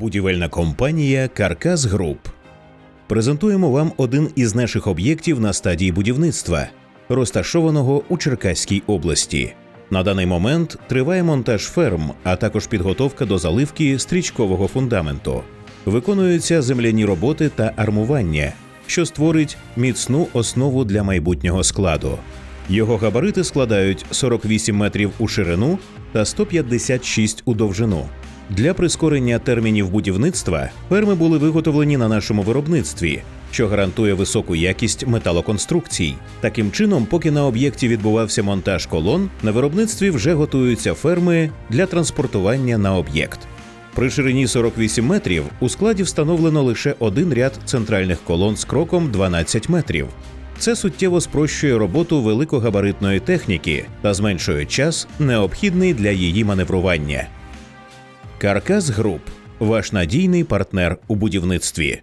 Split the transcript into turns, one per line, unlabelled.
Будівельна компанія Каркас Груп. Презентуємо вам один із наших об'єктів на стадії будівництва, розташованого у Черкаській області. На даний момент триває монтаж ферм, а також підготовка до заливки стрічкового фундаменту. Виконуються земляні роботи та армування, що створить міцну основу для майбутнього складу. Його габарити складають 48 метрів у ширину та 156 у довжину. Для прискорення термінів будівництва ферми були виготовлені на нашому виробництві, що гарантує високу якість металоконструкцій. Таким чином, поки на об'єкті відбувався монтаж колон, на виробництві вже готуються ферми для транспортування на об'єкт. При ширині 48 метрів у складі встановлено лише один ряд центральних колон з кроком 12 метрів. Це суттєво спрощує роботу великогабаритної техніки та зменшує час, необхідний для її маневрування. Каркас Груп ваш надійний партнер у будівництві.